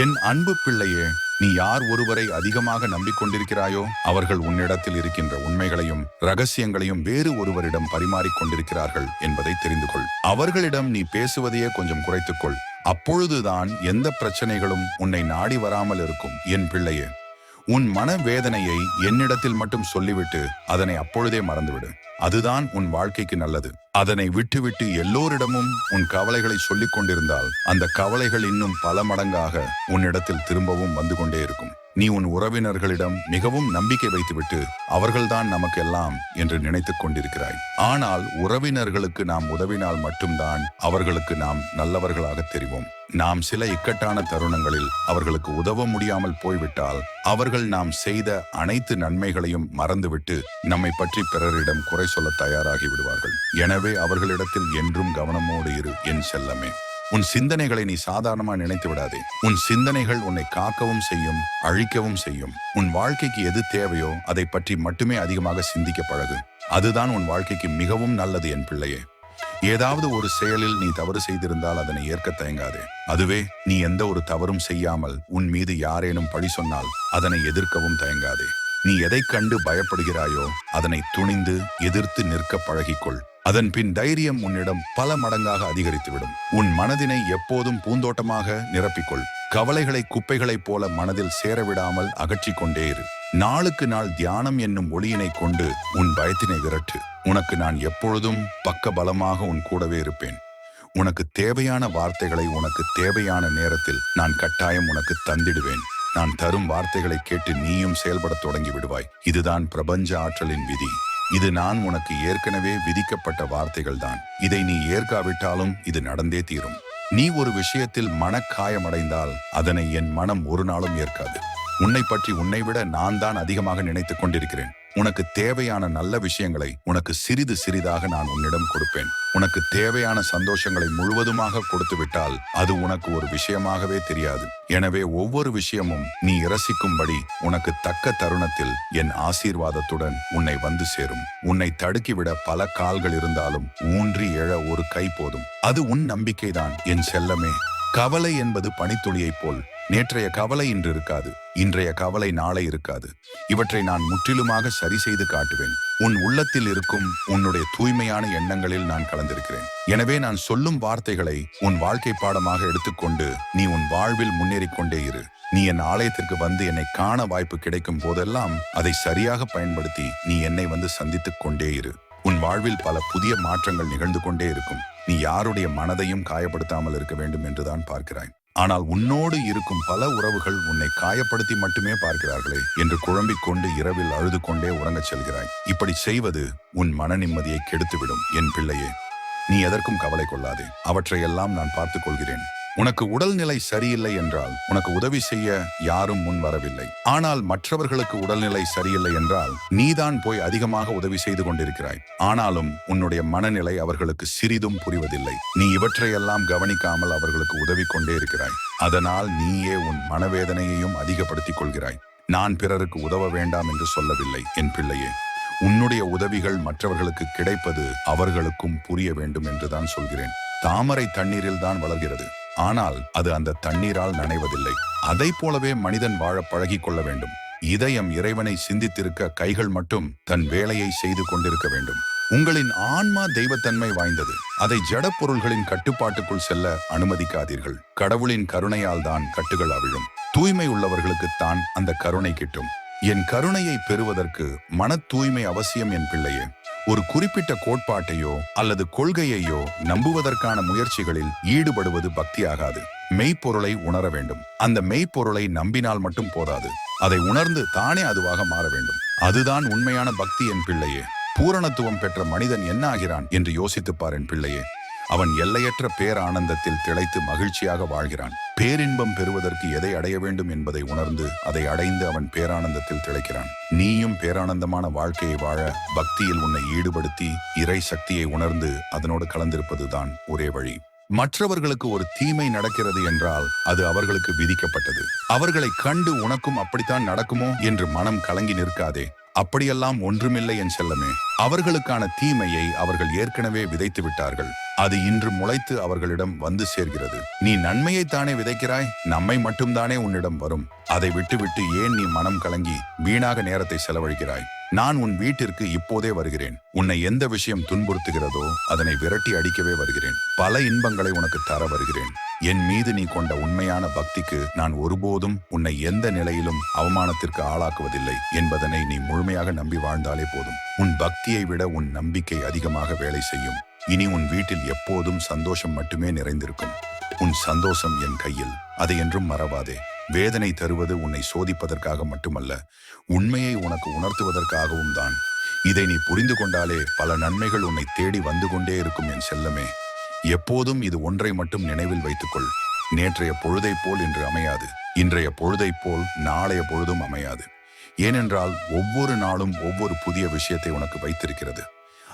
என் அன்பு பிள்ளையே நீ யார் ஒருவரை அதிகமாக நம்பிக்கொண்டிருக்கிறாயோ அவர்கள் உன்னிடத்தில் இருக்கின்ற உண்மைகளையும் ரகசியங்களையும் வேறு ஒருவரிடம் பரிமாறிக்கொண்டிருக்கிறார்கள் என்பதை தெரிந்து கொள் அவர்களிடம் நீ பேசுவதையே கொஞ்சம் குறைத்துக்கொள். அப்பொழுதுதான் எந்த பிரச்சனைகளும் உன்னை நாடி வராமல் இருக்கும். என் பிள்ளையே உன் மன வேதனையை என்னிடத்தில் மட்டும் சொல்லிவிட்டு அதனை அப்பொழுதே மறந்துவிடு. அதுதான் உன் வாழ்க்கைக்கு நல்லது. அதனை விட்டுவிட்டு எல்லோரிடமும் உன் கவலைகளை சொல்லிக் கொண்டிருந்தால் அந்த கவலைகள் இன்னும் பல மடங்காக உன்னிடத்தில் திரும்பவும் வந்து கொண்டே இருக்கும். நீ உன் உறவினர்களிடம் மிகவும் நம்பிக்கை வைத்துவிட்டு அவர்கள்தான் நமக்கெல்லாம் என்று நினைத்துக் கொண்டிருக்கிறாய். ஆனால் உறவினர்களுக்கு நாம் உதவினால் மட்டும்தான் அவர்களுக்கு நாம் நல்லவர்களாக தெரிவோம். நாம் சில இக்கட்டான தருணங்களில் அவர்களுக்கு உதவ முடியாமல் போய்விட்டால் அவர்கள் நாம் செய்த அனைத்து நன்மைகளையும் மறந்துவிட்டு நம்மை பற்றி பிறரிடம் குறை சொல்ல தயாராகி விடுவார்கள். எனவே அவர்களிடத்தில் என்றும் கவனமோடு இரு என் செல்லமே. உன் சிந்தனைகளை நீ சாதாரணமா நினைத்து விடாதே. உன் சிந்தனைகள் உன்னை காக்கவும் செய்யும் அழிக்கவும் செய்யும். உன் வாழ்க்கைக்கு எது தேவையோ அதை பற்றி மட்டுமே அதிகமாக சிந்திக்க பழகு. அதுதான் உன் வாழ்க்கைக்கு மிகவும் நல்லது என் பிள்ளையே. ஏதாவது ஒரு செயலில் நீ தவறு செய்திருந்தால் அதனை ஏற்க தயங்காதே. அதுவே நீ எந்த ஒரு தவறும் செய்யாமல் உன் மீது யாரேனும் பழி சொன்னால் அதனை எதிர்க்கவும் தயங்காதே. நீ எதை கண்டு பயப்படுகிறாயோ அதனை துணிந்து எதிர்த்து நிற்க பழகிக்கொள். அதன் பின் தைரியம் உன்னிடம் பல மடங்காக அதிகரித்துவிடும். உன் மனதினை எப்போதும் பூந்தோட்டமாக நிரப்பிக்கொள். கவலைகளை குப்பைகளைப் போல மனதில் சேரவிடாமல் அகற்றிக் கொண்டே இரு. நாளுக்கு நாள் தியானம் என்னும் ஒளியினை கொண்டு உன் பயத்தினை விரட்டு. உனக்கு நான் எப்பொழுதும் பக்க பலமாக உன் கூடவே இருப்பேன். உனக்கு தேவையான வார்த்தைகளை உனக்கு தேவையான நேரத்தில் நான் கட்டாயம் உனக்கு தந்திடுவேன். நான் தரும் வார்த்தைகளை கேட்டு நீயும் செயல்படத் தொடங்கி விடுவாய். இதுதான் பிரபஞ்ச ஆற்றலின் விதி. இது நான் உனக்கு ஏற்கனவே விதிக்கப்பட்ட வார்த்தைகள் தான் இதை நீ ஏற்காவிட்டாலும் இது நடந்தே தீரும். நீ ஒரு விஷயத்தில் மனக்காயமடைந்தால் அதனை என் மனம் ஒரு நாளும் ஏற்காது. உன்னை பற்றி உன்னை விட நான் தான் அதிகமாக நினைத்துக் கொண்டிருக்கிறேன். உனக்கு தேவையான நல்ல விஷயங்களை உனக்கு சிறிது சிறிதாக நான் உன்னிடம் கொடுப்பேன். உனக்கு தேவையான சந்தோஷங்களை முழுவதுமாக கொடுத்து விட்டால் அது உனக்கு ஒரு விஷயமாகவே தெரியாது. எனவே ஒவ்வொரு விஷயமும் நீ இரசிக்கும்படி உனக்கு தக்க தருணத்தில் என் ஆசீர்வாதத்துடன் உன்னை வந்து சேரும். உன்னை தடுக்கிவிட பல கால்கள் இருந்தாலும் ஊன்றி எழ ஒரு கை போதும். அது உன் நம்பிக்கைதான். என் செல்லமே கவலை என்பது பனித்துளியைப் போல். நேற்றைய கவலை இன்று இருக்காது இன்றைய கவலை நாளை இருக்காது. இவற்றை நான் முற்றிலுமாக சரி செய்து காட்டுவேன். உன் உள்ளத்தில் இருக்கும் உன்னுடைய தூய்மையான எண்ணங்களில் நான் கலந்திருக்கிறேன். எனவே நான் சொல்லும் வார்த்தைகளை உன் வாழ்க்கை பாடமாக எடுத்துக்கொண்டு நீ உன் வாழ்வில் முன்னேறிக் கொண்டே இரு. நீ என் ஆலயத்திற்கு வந்து என்னை காண வாய்ப்பு கிடைக்கும் போதெல்லாம் அதை சரியாக பயன்படுத்தி நீ என்னை வந்து சந்தித்துக் கொண்டே இரு. உன் வாழ்வில் பல புதிய மாற்றங்கள் நிகழ்ந்து கொண்டே இருக்கும். நீ யாருடைய மனதையும் காயப்படுத்தாமல் இருக்க வேண்டும் என்றுதான் பார்க்கிறாய். ஆனால் உன்னோடு இருக்கும் பல உறவுகள் உன்னை காயப்படுத்தி மட்டுமே பார்க்கிறார்களே என்று குழம்பிக் கொண்டு இரவில் அழுது கொண்டே உறங்கச் செல்கிறாய். இப்படி செய்வது உன் மன நிம்மதியை கெடுத்துவிடும். என் பிள்ளையே நீ எதற்கும் கவலை கொள்ளாதே. அவற்றையெல்லாம் நான் பார்த்துக் கொள்கிறேன். உனக்கு உடல்நிலை சரியில்லை என்றால் உனக்கு உதவி செய்ய யாரும் முன் வரவில்லை. ஆனால் மற்றவர்களுக்கு உடல்நிலை சரியில்லை என்றால் நீதான் போய் அதிகமாக உதவி செய்து கொண்டிருக்கிறாய். ஆனாலும் உன்னுடைய மனநிலை அவர்களுக்கு சிறிதும் புரிவதில்லை. நீ இவற்றையெல்லாம் கவனிக்காமல் அவர்களுக்கு உதவி கொண்டே இருக்கிறாய். அதனால் நீயே உன் மனவேதனையையும் அதிகப்படுத்திக் கொள்கிறாய். நான் பிறருக்கு உதவ வேண்டாம் என்று சொல்லவில்லை என் பிள்ளையே. உன்னுடைய உதவிகள் மற்றவர்களுக்கு கிடைப்பது அவர்களுக்கும் புரிய வேண்டும் என்றுதான் சொல்கிறேன். தாமரை தண்ணீரில் தான் வளர்கிறது. ஆனால் அது அந்த தண்ணீரால் நனைவதில்லை. அதை போலவே மனிதன் வாழ பழகிக் கொள்ள வேண்டும். இதயம் இறைவனை சிந்தித்திருக்க கைகள் மட்டும் தன் வேலையை செய்து கொண்டிருக்க வேண்டும். உங்களின் ஆன்மா தெய்வத்தன்மை வாய்ந்தது. அதை ஜட பொருள்களின் கட்டுப்பாட்டுக்குள் செல்ல அனுமதிக்காதீர்கள். கடவுளின் கருணையால் தான் கட்டுகள் அவிழும். தூய்மை உள்ளவர்களுக்குத்தான் அந்த கருணை கிட்டும். என் கருணையை பெறுவதற்கு மன தூய்மை அவசியம் என் பிள்ளையே. ஒரு குறிப்பிட்ட கோட்பாட்டையோ அல்லது கொள்கையையோ நம்புவதற்கான முயற்சிகளில் ஈடுபடுவது பக்தியாகாது. மெய்ப்பொருளை உணர வேண்டும். அந்த மெய்ப்பொருளை நம்பினால் மட்டும் போதாது. அதை உணர்ந்து தானே அதுவாக மாற வேண்டும். அதுதான் உண்மையான பக்தி என் பிள்ளையே. பூரணத்துவம் பெற்ற மனிதன் என்ன ஆகிறான் என்று யோசித்துப்பார் என் பிள்ளையே. அவன் எல்லையற்ற பேரானந்தத்தில் திளைத்து மகிழ்ச்சியாக வாழ்கிறான். பேரின்பம் பெறுவதற்கு எதை அடைய வேண்டும் என்பதை உணர்ந்து அதை அடைந்து அவன் பேரானந்தத்தில் திளைக்கிறான். நீயும் பேரானந்தமான வாழ்க்கையை வாழ பக்தியில் உன்னை ஈடுபடுத்தி இறை சக்தியை உணர்ந்து அதனோடு கலந்திருப்பதுதான் ஒரே வழி. மற்றவர்களுக்கு ஒரு தீமை நடக்கிறது என்றால் அது அவர்களுக்கு விதிக்கப்பட்டது. அவர்களை கண்டு உனக்கும் அப்படித்தான் நடக்குமோ என்று மனம் கலங்கி நிற்காதே. அப்படியெல்லாம் ஒன்றுமில்லை என் செல்லமே. அவர்களுக்கான தீமையை அவர்கள் ஏற்கனவே விதைத்து விட்டார்கள். அது இன்று முளைத்து அவர்களிடம் வந்து சேர்கிறது. நீ நன்மையை தானே விதைக்கிறாய்? நம்மை மட்டும்தானே உன்னிடம் வரும். அதை விட்டுவிட்டு ஏன் நீ மனம் கலங்கி வீணாக நேரத்தை செலவழிக்கிறாய்? நான் உன் வீட்டிற்கு இப்போதே வருகிறேன். உன்னை எந்த விஷயம் துன்புறுத்துகிறதோ அதனை விரட்டி அடிக்கவே வருகிறேன். பல இன்பங்களை உனக்கு தர வருகிறேன். என் மீது நீ கொண்ட உண்மையான பக்திக்கு நான் ஒருபோதும் உன்னை எந்த நிலையிலும் அவமானத்திற்கு ஆளாக்குவதில்லை என்பதனை நீ முழுமையாக நம்பி வாழ்ந்தாலே போதும். உன் பக்தியை விட உன் நம்பிக்கை அதிகமாக வேலை செய்யும். இனி உன் வீட்டில் எப்போதும் சந்தோஷம் மட்டுமே நிறைந்திருக்கும். உன் சந்தோஷம் என் கையில். அதை என்றும் மறவாதே. வேதனை தருவது உன்னை சோதிப்பதற்காக மட்டுமல்ல உண்மையை உனக்கு உணர்த்துவதற்காகவும் தான். இதை நீ புரிந்து கொண்டாலே பல நன்மைகள் உன்னை தேடி வந்து கொண்டே இருக்கும் என் செல்லமே. எப்போதும் இது ஒன்றை மட்டும் நினைவில் வைத்துக்கொள். நேற்றைய பொழுதைப் போல் இன்று அமையாது. இன்றைய பொழுதைப் போல் நாளைய பொழுதும் அமையாது. ஏனென்றால் ஒவ்வொரு நாளும் ஒவ்வொரு புதிய விஷயத்தை உனக்கு வைத்திருக்கிறது.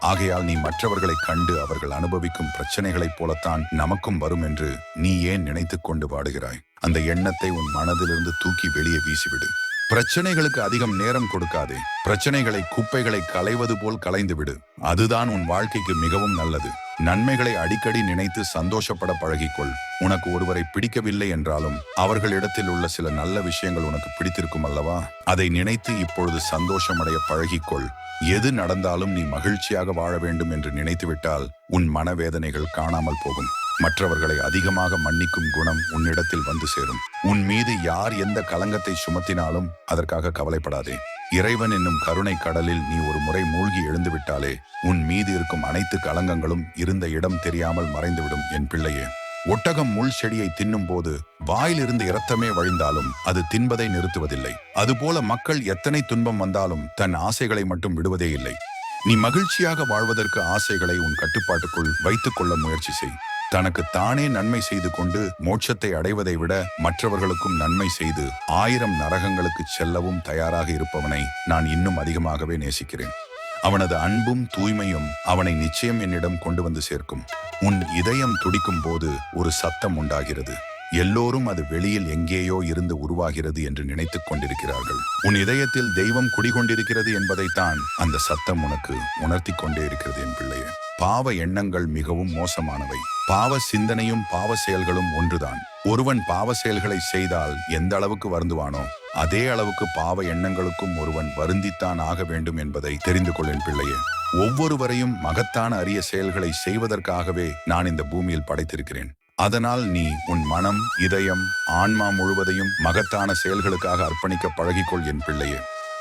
ஆகையால் நீ மற்றவர்களை கண்டு அவர்கள் அனுபவிக்கும் பிரச்சனைகளைப் போலத்தான் நமக்கும் வரும் என்று நீ ஏன் நினைத்துக் கொண்டு வாடுகிறாய்? அந்த எண்ணத்தை உன் மனதிலிருந்து தூக்கி வெளியே வீசிவிடு. பிரச்சனைகளுக்கு அதிகம் நேரம் கொடுக்காதே. பிரச்சனைகளை குப்பைகளை களைவது போல் களைந்துவிடு அதுதான் உன் வாழ்க்கைக்கு மிகவும் நல்லது. நன்மைகளை அடிக்கடி நினைத்து சந்தோஷப்பட பழகிக்கொள். உனக்கு ஒருவரை பிடிக்கவில்லை என்றாலும் அவர்களிடத்தில் உள்ள சில நல்ல விஷயங்கள் உனக்கு பிடித்திருக்கும் அல்லவா? அதை நினைத்து இப்பொழுது சந்தோஷமடைய பழகிக்கொள். எது நடந்தாலும் நீ மகிழ்ச்சியாக வாழ வேண்டும் என்று நினைத்துவிட்டால் உன் மனவேதனைகள் காணாமல் போகும். மற்றவர்களை அதிகமாக மன்னிக்கும் குணம் உன்னிடத்தில் வந்து சேரும். உன் மீது யார் எந்த கலங்கத்தை சுமத்தினாலும் அதற்காக கவலைப்படாதே. இறைவன் என்னும் கருணை கடலில் நீ ஒரு முறை மூழ்கி எழுந்துவிட்டாலே உன் மீது இருக்கும் அனைத்து களங்கங்களும் இருந்த இடம் தெரியாமல் மறைந்துவிடும் என் பிள்ளையே. ஒட்டகம் முள் செடியை தின்னும் போது வாயிலிருந்து இரத்தமே வழிந்தாலும் அது தின்பதை நிறுத்துவதில்லை. அதுபோல மக்கள் எத்தனை துன்பம் வந்தாலும் தன் ஆசைகளை மட்டும் விடுவதே இல்லை. நீ மகிழ்ச்சியாக வாழ்வதற்கு ஆசைகளை உன் கட்டுப்பாட்டுக்குள் வைத்துக் கொள்ள முயற்சி செய். தனக்கு தானே நன்மை செய்து கொண்டு மோட்சத்தை அடைவதை விட மற்றவர்களுக்கும் நன்மை செய்து ஆயிரம் நரகங்களுக்கு செல்லவும் தயாராக இருப்பவனை நான் இன்னும் அதிகமாகவே நேசிக்கிறேன். அவனது அன்பும் தூய்மையும் அவனை நிச்சயம் என்னிடம் கொண்டு வந்து சேர்க்கும். உன் இதயம் துடிக்கும் போது ஒரு சத்தம் உண்டாகிறது. எல்லோரும் அது வெளியில் எங்கேயோ இருந்து உருவாகிறது என்று நினைத்துக் கொண்டிருக்கிறார்கள். உன் இதயத்தில் தெய்வம் குடிகொண்டிருக்கிறது என்பதைத்தான் அந்த சத்தம் உனக்கு உணர்த்தி கொண்டே இருக்கிறது என் பிள்ளையே. பாவ எண்ணங்கள் மிகவும் மோசமானவை. பாவ சிந்தனையும் பாவ செயல்களும் ஒன்றுதான். ஒருவன் பாவ செயல்களை செய்தால் எந்த அளவுக்கு வருந்துவானோ அதே அளவுக்கு பாவ எண்ணங்களுக்கும் ஒருவன் வருந்தித்தான் ஆக வேண்டும் என்பதை தெரிந்து கொள்ளின் பிள்ளையே. ஒவ்வொருவரையும் மகத்தான அரிய செயல்களை செய்வதற்காகவே நான் இந்த பூமியில் படைத்திருக்கிறேன். அதனால் நீ உன் மனம் இதயம் ஆன்மா முழுவதையும் மகத்தான செயல்களுக்காக அர்ப்பணிக்க பழகிக்கொள் என் பிள்ளையே.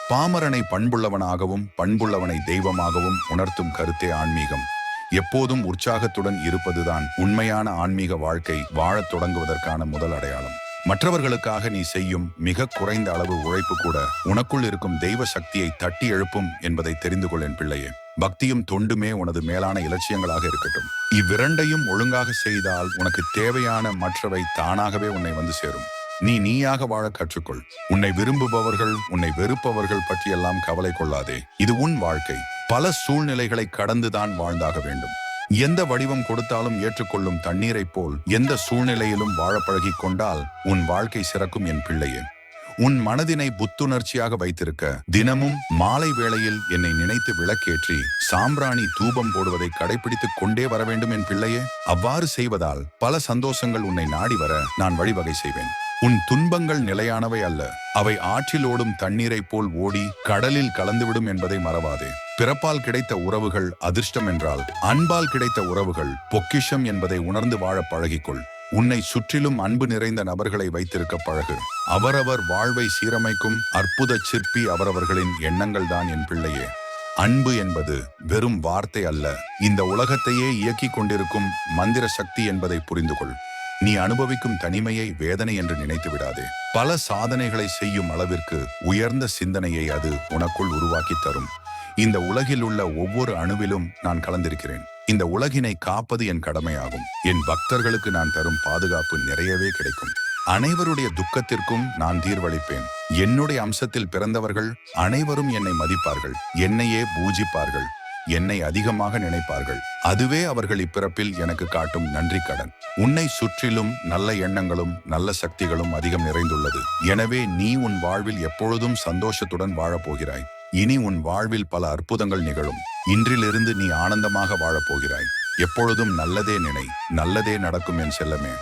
பாமரனை பண்புள்ளவனாகவும் பண்புள்ளவனை தெய்வமாகவும் உணர்த்தும் கருத்தே ஆன்மீகம். எப்போதும் உற்சாகத்துடன் இருப்பதுதான் உண்மையான ஆன்மீக வாழ்க்கை வாழத் தொடங்குவதற்கான முதல் அடையாளம். மற்றவர்களுக்காக நீ செய்யும் மிக குறைந்த அளவு உழைப்பு கூட உனக்குள் இருக்கும் தெய்வ சக்தியை தட்டி எழுப்பும் என்பதை தெரிந்து கொள் என் பிள்ளையே. பக்தியும் தொண்டுமே உனது மேலான இலட்சியங்களாக இருக்கட்டும். இவ்விரண்டையும் ஒழுங்காக செய்தால் உனக்கு தேவையான மற்றவை தானாகவே உன்னை வந்து சேரும். நீ நீயாக வாழ கற்றுக்கொள். உன்னை விரும்புபவர்கள் உன்னை வெறுப்பவர்கள் பற்றியெல்லாம் கவலை கொள்ளாதே. இது உன் வாழ்க்கை. பல சூழ்நிலைகளை கடந்துதான் வாழ்ந்தாக வேண்டும். எந்த வடிவம் கொடுத்தாலும் ஏற்றுக்கொள்ளும் தண்ணீரைப் போல் எந்த சூழ்நிலையிலும் வாழ பழகிக் கொண்டால் உன் வாழ்க்கை சிறக்கும் என் பிள்ளையே. உன் மனதினை புத்துணர்ச்சியாக வைத்திருக்க தினமும் மாலை வேளையில் என்னை நினைத்து விளக்கேற்றி சாம்பிராணி தூபம் போடுவதை கடைபிடித்துக் கொண்டே வர வேண்டும் என் பிள்ளையே. அவ்வாறு செய்வதால் பல சந்தோஷங்கள் உன்னை நாடி வர நான் வழிவகை செய்வேன். உன் துன்பங்கள் நிலையானவை அல்ல. அவை ஆற்றில் ஓடும் தண்ணீரைப் போல் ஓடி கடலில் கலந்துவிடும் என்பதை மறவாதே. பிறப்பால் கிடைத்த உறவுகள் அதிர்ஷ்டம் என்றால் அன்பால் கிடைத்த உறவுகள் பொக்கிஷம் என்பதை உணர்ந்து வாழ பழகிக்கொள். உன்னை சுற்றிலும் அன்பு நிறைந்த நபர்களை வைத்திருக்க பழகு. அவரவர் வாழ்வை சீரமைக்கும் அற்புத சிற்பி அவரவர்களின் எண்ணங்கள் தான் என் பிள்ளையே. அன்பு என்பது வெறும் வார்த்தை அல்ல. இந்த உலகத்தையே இயக்கிக் கொண்டிருக்கும் மந்திர சக்தி என்பதை புரிந்து கொள் நீ அனுபவிக்கும் தனிமையை வேதனை என்று நினைத்து விடாதே. பல சாதனைகளை செய்யும் அளவிற்கு உயர்ந்த சிந்தனையை அது உனக்குள் உருவாக்கி தரும். இந்த உலகில் உள்ள ஒவ்வொரு அணுவிலும் நான் கலந்திருக்கிறேன். இந்த உலகினை காப்பது என் கடமையாகும். என் பக்தர்களுக்கு நான் தரும் பாதுகாப்பு நிறையவே கிடைக்கும். அனைவருடைய துக்கத்திற்கும் நான் தீர்வளிப்பேன். என்னுடைய அம்சத்தில் பிறந்தவர்கள் அனைவரும் என்னை மதிப்பார்கள். என்னையே பூஜிப்பார்கள். என்னை அதிகமாக நினைப்பார்கள். அதுவே அவர்கள் இப்பிறப்பில் எனக்கு காட்டும் நன்றி கடன். உன்னை சுற்றிலும் நல்ல எண்ணங்களும் நல்ல சக்திகளும் அதிகம் நிறைந்துள்ளது. எனவே நீ உன் வாழ்வில் எப்பொழுதும் சந்தோஷத்துடன் வாழப்போகிறாய். இனி உன் வாழ்வில் பல அற்புதங்கள் நிகழும். இன்றிலிருந்து நீ ஆனந்தமாக வாழப் போகிறாய் எப்பொழுதும் நல்லதே நினை நல்லதே நடக்கும் என் செல்லமே.